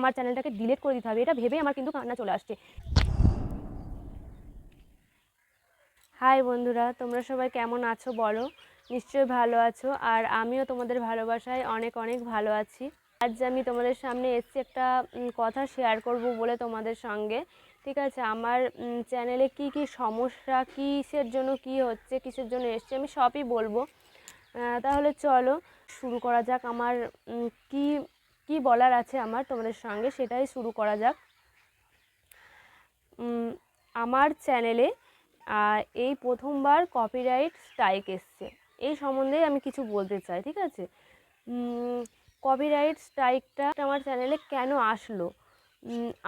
আমার চ্যানেলটাকে ডিলিট করে দিতে হবে। এটা ভেবে আমার কিন্তু কান্না চলে আসছে। হাই বন্ধুরা, তোমরা সবাই কেমন আছো বলো? নিশ্চয়ই ভালো আছো। আর আমিও তোমাদের ভালোবাসায় অনেক অনেক ভালো আছি। আজ আমি তোমাদের সামনে এসেছি একটা কথা শেয়ার করব বলে তোমাদের সঙ্গে। ঠিক আছে, আমার চ্যানেলে কি কি সমস্যা, কিসের জন্য কি হচ্ছে, কিসের জন্য এসছে আমি সবই বলব। তাহলে চলো শুরু করা যাক আমার কি কি বলার আছে আমার তোমাদের সঙ্গে সেটাই শুরু করা যাক। আমার চ্যানেলে এই প্রথমবার কপিরাইট স্ট্রাইক এসছে। এই সম্বন্ধে আমি কিছু বলতে চাই, ঠিক আছে? কপিরাইট স্ট্রাইকটা আমার চ্যানেলে কেন আসলো?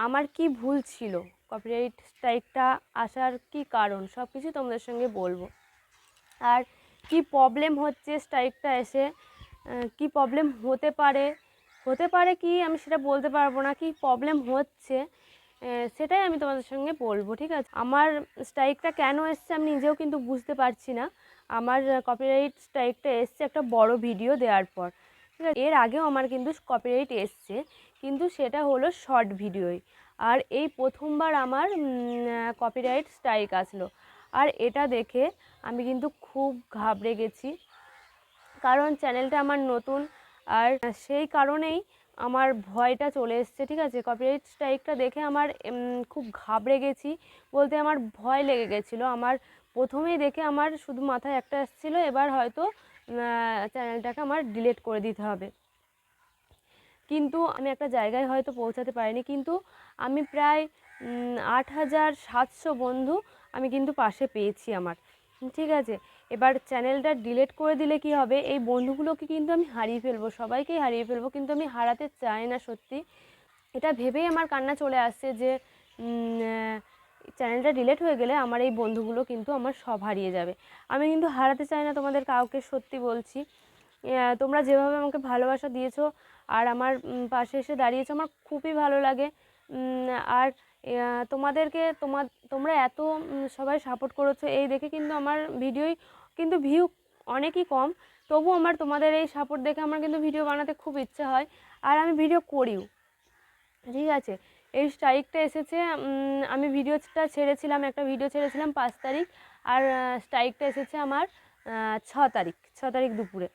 আমার কি ভুল ছিল? কপিরাইট স্ট্রাইকটা আসার কি কারণ? সব কিছু তোমাদের সঙ্গে বলব। আর কি প্রবলেম হচ্ছে স্ট্রাইকটা এসে? কি প্রবলেম হতে পারে? হতে পারে কি আমি সেটা বলতে পারব না, কি প্রবলেম হচ্ছে সেটাই আমি তোমাদের সঙ্গে বলব, ঠিক আছে? আমার স্ট্রাইকটা কেন এসছে আমি নিজেও কিন্তু বুঝতে পারছি না। আমার কপিরাইট স্ট্রাইকটা এসছে একটা বড় ভিডিও দেওয়ার পর, ঠিক আছে? এর আগেও আমার কিন্তু কপিরাইট এসছে, কিন্তু সেটা হলো শর্ট ভিডিওই আর এই প্রথমবার আমার কপিরাইট স্ট্রাইক আসলো। আর এটা দেখে আমি কিন্তু খুব ঘাবড়ে গেছি। কারণ চ্যানেলটা আমার নতুন আর সেই কারণেই আমার ভয়টা চলে এসছে, ঠিক আছে? কপিরাইট স্ট্রাইকটা দেখে আমার খুব ঘাবড়ে গেছি। বলতে আমার ভয় লেগে গেছিল। আমার প্রথমেই দেখে আমার শুধু মাথায় একটা এসেছিল এবার হয়তো চ্যানেলটাকে আমার ডিলিট করে দিতে হবে। কিন্তু আমি একটা জায়গায় হয়তো পৌঁছাতে পারিনি। কিন্তু আমি প্রায় আট হাজার সাতশো বন্ধু আমি কিন্তু পাশে পেয়েছি আমার, ঠিক আছে? এবার চ্যানেলটা ডিলেট করে দিলে কি হবে? এই বন্ধুগুলোকে কিন্তু আমি হারিয়ে ফেলব, সবাইকেই হারিয়ে ফেলব, কিন্তু আমি হারাতে চাই না সত্যি। এটা ভেবেই আমার কান্না চলে আসছে যে চ্যানেলটা ডিলেট হয়ে গেলে আমার এই বন্ধুগুলো কিন্তু আমার সব হারিয়ে যাবে। আমি কিন্তু হারাতে চাই না তোমাদের কাউকে, সত্যি বলছি। তোমরা যেভাবে আমাকে ভালোবাসা দিয়েছ আর আমার পাশে এসে দাঁড়িয়েছো, আমার খুবই ভালো লাগে। আর তোমাদেরকে তোমার তোমরা এত সবাই সাপোর্ট করেছ, এই দেখে কিন্তু আমার ভিডিওই কিন্তু ভিউ অনেকই কম। তবু আমার তোমাদের এই সাপোর্ট দেখে আমার কিন্তু ভিডিও বানাতে খুব ইচ্ছে হয়। আর আমি ভিডিও করিও। ঠিক আছে? এই স্ট্রাইকটা এসেছে আমি ভিডিওটা ছেড়েছিলাম, একটা ভিডিও ছেড়েছিলাম পাঁচ তারিখ। আর স্ট্রাইকটা এসেছে আমার ছ তারিখ ছ তারিখ দুপুরে।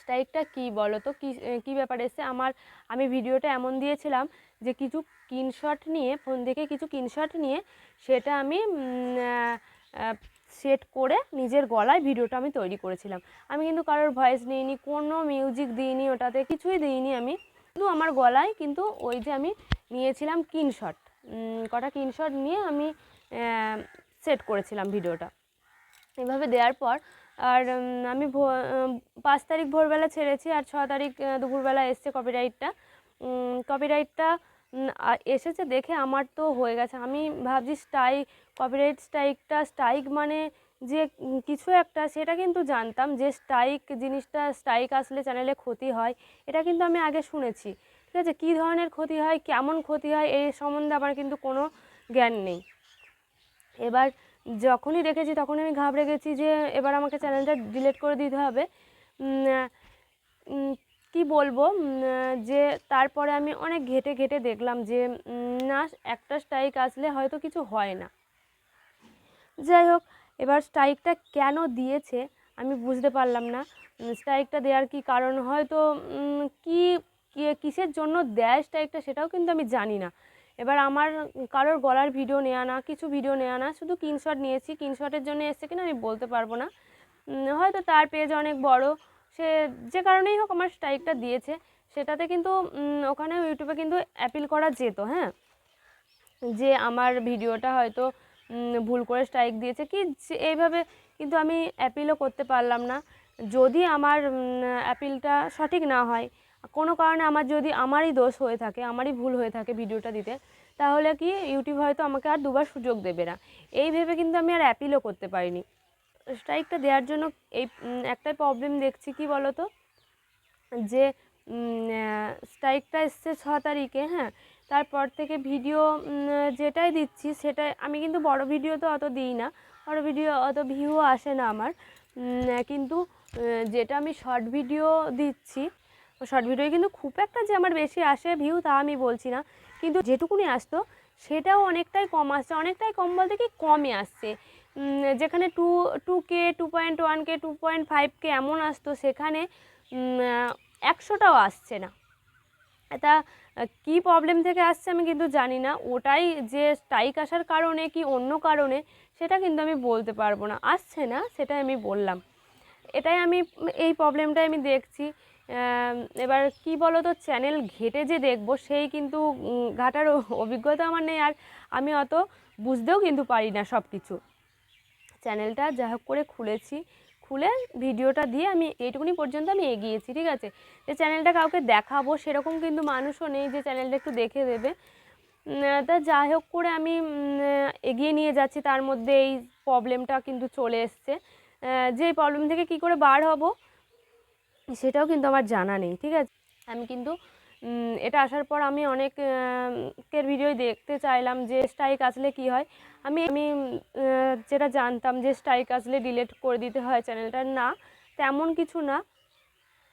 স্ট্রাইকটা কি বলো তো? কী কী ব্যাপার এসছে? আমার, আমি ভিডিওটা এমন দিয়েছিলাম যে কিছু স্ক্রিনশট নিয়ে ফোন থেকে কিছু স্ক্রিনশট নিয়ে, সেটা আমি সেট করে নিজের গলায় ভিডিওটা আমি তৈরি করেছিলাম। আমি কিন্তু কারোর ভয়েস নিইনি কোনো মিউজিক দিইনি, ওটাতে কিছুই দিইনি আমি। শুধু আমার গলায় কিন্তু ওই যে আমি নিয়েছিলাম স্ক্রিনশট কটা স্ক্রিনশট নিয়ে আমি সেট করেছিলাম ভিডিওটা। এভাবে দেওয়ার পর, আর আমি পাঁচ তারিখ ভোরবেলা ছেড়েছি আর ছ তারিখ দুপুরবেলা এসছে কপিরাইটটা কপিরাইটটা এসেছে দেখে আমার তো হয়ে গেছে। আমি ভাবছি স্ট্রাইক কপিরাইট স্ট্রাইকটা স্ট্রাইক মানে যে কিছু একটা, সেটা কিন্তু জানতাম যে স্ট্রাইক জিনিসটা স্ট্রাইক আসলে চ্যানেলে ক্ষতি হয়, এটা কিন্তু আমি আগে শুনেছি। ঠিক আছে, কী ধরনের ক্ষতি হয়, কেমন ক্ষতি হয় এই সম্বন্ধে আমার কিন্তু কোনো জ্ঞান নেই। এবার যখনই দেখেছি, তখনই আমি ঘাবড়ে গেছি যে, এবার আমাকে চ্যানেলটা ডিলিট করে দিতে হবে। কি বলব? যে তারপরে আমি অনেক ঘেটে ঘেটে দেখলাম যে না, একটা স্ট্রাইক আসলে হয়তো কিছু হয় না। যাই হোক, এবার স্ট্রাইকটা কেন দিয়েছে আমি বুঝতে পারলাম না। স্ট্রাইকটা দেওয়ার কি কারণ? হয়তো কি কিসের জন্য দেয় স্ট্রাইকটা সেটাও কিন্তু আমি জানি না। এবার আমার কারোর গলার ভিডিও নেওয়া না, কিছু ভিডিও নেওয়া না, শুধু স্ক্রিনশট নিয়েছি। স্ক্রিনশটের জন্য এসছে কিনা আমি বলতে পারব না। হয়তো তার পেজ অনেক বড়। সে যে কারণেই হোক আমার স্ট্রাইকটা দিয়েছে, সেটাতে কিন্তু ওখানে ইউটিউবে কিন্তু অ্যাপিল করা যেত হ্যাঁ? যে আমার ভিডিওটা হয়তো ভুল করে স্ট্রাইক দিয়েছে কি এইভাবে কিন্তু আমি অ্যাপিলও করতে পারলাম না। যদি আমার অ্যাপিলটা সঠিক না হয়, কোনো কারণে আমার যদি আমারই দোষ হয়ে থাকে, আমারই ভুল হয়ে থাকে ভিডিওটা দিতে, তাহলে কি ইউটিউব হয়তো আমাকে আর দুবার সুযোগ দেবে না। এই ভেবে কিন্তু আমি আর অ্যাপিলও করতে পারিনি। স্ট্রাইকটা দেওয়ার জন্য এই একটাই প্রবলেম দেখছি, কি বলো তো যে স্ট্রাইকটা এসছে ছ তারিখে হ্যাঁ? তারপর থেকে ভিডিও যেটাই দিচ্ছি, সেটাই, আমি কিন্তু বড় ভিডিও তো অত দিই না, বড় ভিডিও অত ভিউ আসে না আমার কিন্তু যেটা আমি শর্ট ভিডিও দিচ্ছি শর্ট ভিডিও কিন্তু খুব একটা যে আমার বেশি আসে ভিউ তা আমি বলছি না, কিন্তু যেটুকুনি আসতো সেটাও অনেকটাই কম আসছে, অনেকটাই কম বলতে কি কমই আসছে। যেখানে two two K two point one K two point five K এমন আসতো, সেখানে একশোটাও আসছে না। এটা কি প্রবলেম থেকে আসছে আমি কিন্তু জানি না, ওটাই যে স্ট্রাইক আসার কারণে কি অন্য কারণে, সেটা কিন্তু আমি বলতে পারব না। আসছে না, সেটাই আমি বললাম। এটাই আমি, এই প্রবলেমটাই আমি দেখছি। এবার কি বলো তো চ্যানেল ঘেটে যে দেখব, সেই কিন্তু ঘাটার অভিজ্ঞতা আমার নেই। আর আমি অত বুঝতেও কিন্তু পারি না সব কিছু চ্যানেলটা যা হোক করে খুলেছি। খুলে ভিডিওটা দিয়ে আমি এইটুকুনি পর্যন্ত আমি এগিয়েছি, ঠিক আছে? যে চ্যানেলটা কাউকে দেখাবো, সেরকম কিন্তু মানুষও নেই যে চ্যানেলটা একটু দেখে দেবে। তা যাই হোক করে আমি এগিয়ে নিয়ে যাচ্ছি। তার মধ্যে এই প্রবলেমটা কিন্তু চলে এসছে। যে প্রবলেম থেকে কি করে বার হব সেটাও কিন্তু আমার জানা নেই ঠিক আছে? আমি কিন্তু এটা আসার পর আমি অনেক আহ, কের ভিডিও দেখতে চাইলাম যে স্ট্রাইক আসলে কি হয়। আমি আমি যেটা জানতাম যে স্ট্রাইক আসলে ডিলেট করে দিতে হয় চ্যানেলটা না তেমন কিছু না।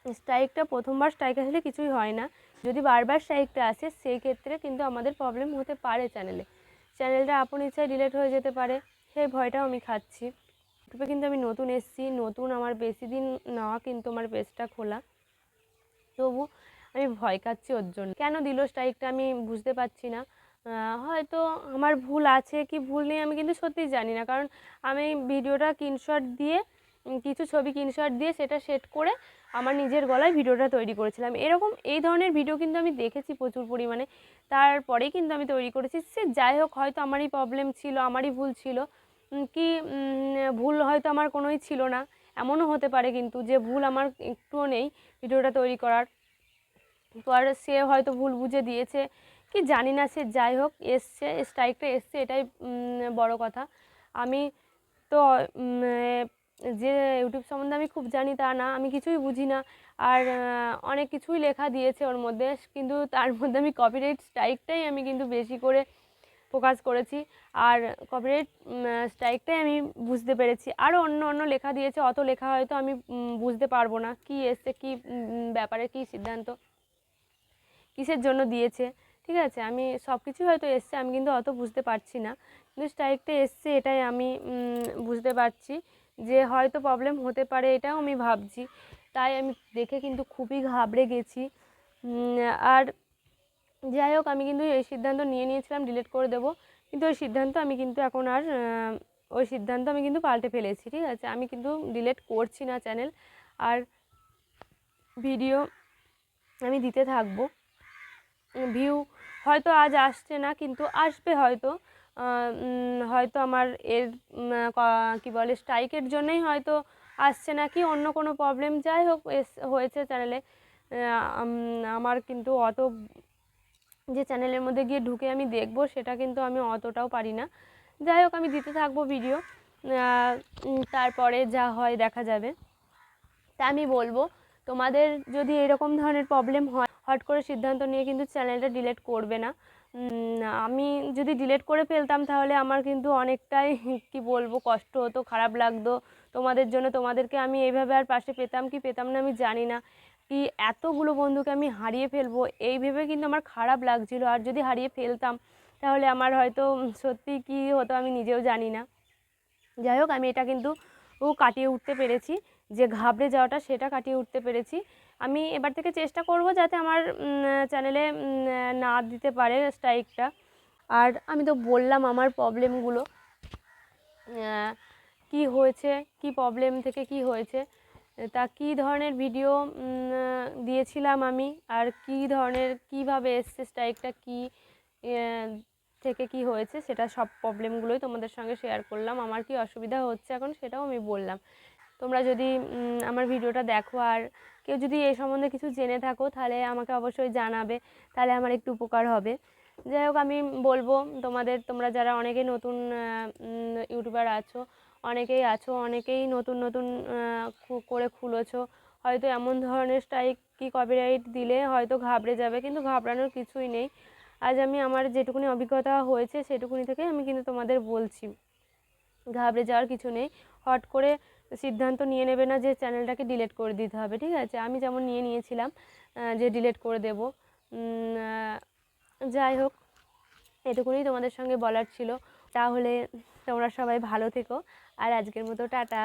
স্ট্রাইকটা প্রথমবার স্ট্রাইক আসলে কিছুই হয় না। যদি বারবার স্ট্রাইকটা আসে সেই ক্ষেত্রে কিন্তু আমাদের প্রবলেম হতে পারে চ্যানেলে। চ্যানেলটা আপন ইচ্ছায় ডিলেট হয়ে যেতে পারে। সেই ভয়টাও আমি খাচ্ছি। ইউটিউবে কিন্তু আমি নতুন এসেছি, নতুন আমার বেশি দিন নেওয়া কিন্তু আমার পেজটা খোলা। তবু আমি ভয় খাচ্ছি ওর জন্য। কেন দিল স্ট্রাইকটা আমি বুঝতে পারছি না। হয়তো আমার ভুল আছে কি ভুল নেই আমি কিন্তু সত্যিই জানি না। কারণ আমি ভিডিওটা স্ক্রিনশট দিয়ে কিছু ছবি স্ক্রিনশট দিয়ে সেটা সেট করে আমার নিজের গলায় ভিডিওটা তৈরি করেছিলাম। এরকম এই ধরনের ভিডিও কিন্তু আমি দেখেছি প্রচুর পরিমাণে। তারপরেই কিন্তু আমি তৈরি করেছি। সে যাই হোক, হয়তো আমারই প্রবলেম ছিল, আমারই ভুল ছিল। কি ভুল হয়তো আমার কোনোই ছিল না। এমনও হতে পারে কিন্তু যে ভুল আমার একটুও নেই ভিডিওটা তৈরি করার। তো আর সে হয়তো ভুল বুঝে দিয়েছে। কি জানি না সে যাই হোক, এসছে স্ট্রাইকটা এসছে, এটাই বড় কথা। আমি তো যে ইউটিউব সম্বন্ধে আমি খুব জানি তা না, আমি কিছুই বুঝি না। আর অনেক কিছুই লেখা দিয়েছে ওর মধ্যে, কিন্তু তার মধ্যে আমি কপিরাইট স্ট্রাইকটাই আমি কিন্তু বেশি করে ফোকাস করেছি। আর কপিরাইট স্ট্রাইকটাই আমি বুঝতে পেরেছি। আরও অন্য অন্য লেখা দিয়েছে, অত লেখা হয়তো আমি বুঝতে পারব না। কি এসছে, কি ব্যাপারে কি সিদ্ধান্ত, কিসের জন্য দিয়েছে, ঠিক আছে? আমি সব কিছুই হয়তো এসছে, আমি কিন্তু অত বুঝতে পারছি না। কিন্তু স্ট্রাইকটা এসছে, এটাই আমি বুঝতে পারছি যে হয়তো প্রবলেম হতে পারে, এটাও আমি ভাবছি। তাই আমি দেখে কিন্তু খুবই ঘাবড়ে গেছি। আর যাই হোক আমি কিন্তু এই সিদ্ধান্ত নিয়ে নিয়েছিলাম ডিলিট করে দেবো। কিন্তু ওই সিদ্ধান্ত আমি কিন্তু এখন আর ওই সিদ্ধান্ত আমি কিন্তু পাল্টে ফেলেছি, ঠিক আছে? আমি কিন্তু ডিলিট করছি না চ্যানেল আর ভিডিও আমি দিতে থাকব। ভিউ হয়তো আজ আসছে না, কিন্তু আসবে হয়তো। হয়তো আমার এর কি বলে স্ট্রাইকের জন্যই হয়তো আসছে না কি, অন্য কোনো প্রবলেম যাই হোক হয়েছে চ্যানেলে আমার কিন্তু অত যে চ্যানেলের মধ্যে গিয়ে ঢুকে আমি দেখব, সেটা কিন্তু আমি অতটাও পারি না। যাই হোক, আমি দিতে থাকব ভিডিও তারপরে যা হয় দেখা যাবে। তা আমি বলব, তোমাদের যদি এরকম ধরনের প্রবলেম হয়, হট করে সিদ্ধান্ত নিয়ে কিন্তু চ্যানেলটা ডিলেট করবে না। আমি যদি ডিলেট করে ফেলতাম, তাহলে আমার কিন্তু অনেকটাই, কি বলব, কষ্ট হতো, খারাপ লাগতো। তোমাদের জন্য, তোমাদেরকে আমি এইভাবে আর পাশে পেতাম কি পেতাম না, আমি জানি না। কি এতগুলো বন্ধুকে আমি হারিয়ে ফেলব? এই ভেবে কিন্তু আমার খারাপ লাগছিল। আর যদি হারিয়ে ফেলতাম, তাহলে আমার হয়তো সত্যি কি হতো আমি নিজেও জানি না। যাই হোক, আমি এটা কিন্তু ও কাটিয়ে উঠতে পেরেছি। যে ঘাবড়ে যাওয়াটা, সেটা কাটিয়ে উঠতে পেরেছি। আমি এবার থেকে চেষ্টা করব যাতে আমার চ্যানেলে না দিতে পারে স্ট্রাইকটা আর আমি তো বললাম আমার প্রবলেমগুলো কি হয়েছে? কি প্রবলেম থেকে কি হয়েছে? তা কি ধরনের ভিডিও দিয়েছিলাম আমি? আর কি ধরনের, কীভাবে এসছে স্ট্রাইকটা কি থেকে কি হয়েছে, সেটা সব প্রবলেমগুলোই তোমাদের সঙ্গে শেয়ার করলাম। আমার কি অসুবিধা হচ্ছে এখন সেটাও আমি বললাম। তোমরা যদি আমার ভিডিওটা দেখো, আর কেউ যদি এই সম্বন্ধে কিছু জেনে থাকো, তাহলে আমাকে অবশ্যই জানাবে। তাহলে আমার একটু উপকার হবে। যাই হোক, আমি বলব তোমাদের, তোমরা যারা অনেকে নতুন ইউটিউবার আছো অনেকেই আছো, অনেকেই নতুন নতুন করে খুলেছো। হয়তো এমন ধরনের স্ট্রাইক কি কপিরাইট দিলে হয়তো ঘাবড়ে যাবে, কিন্তু ঘাবড়ানোর কিছুই নেই। আজ আমি আমার যেটুকুনি অভিজ্ঞতা হয়েছে, সেটুকুনি থেকে আমি কিন্তু তোমাদের বলছি। ঘাবড়ে যাওয়ার কিছু নেই। হট করে সিদ্ধান্ত নিয়ে নেবে না যে চ্যানেলটাকে ডিলিট করে দিতে হবে, ঠিক আছে? আমি যেমন নিয়ে নিয়েছিলাম যে ডিলিট করে দেব। যাই হোক, এটুকুনি তোমাদের সঙ্গে বলার ছিল। তাহলে তোমরা সবাই ভালো থেকো। আর আজকের মতো টাটা।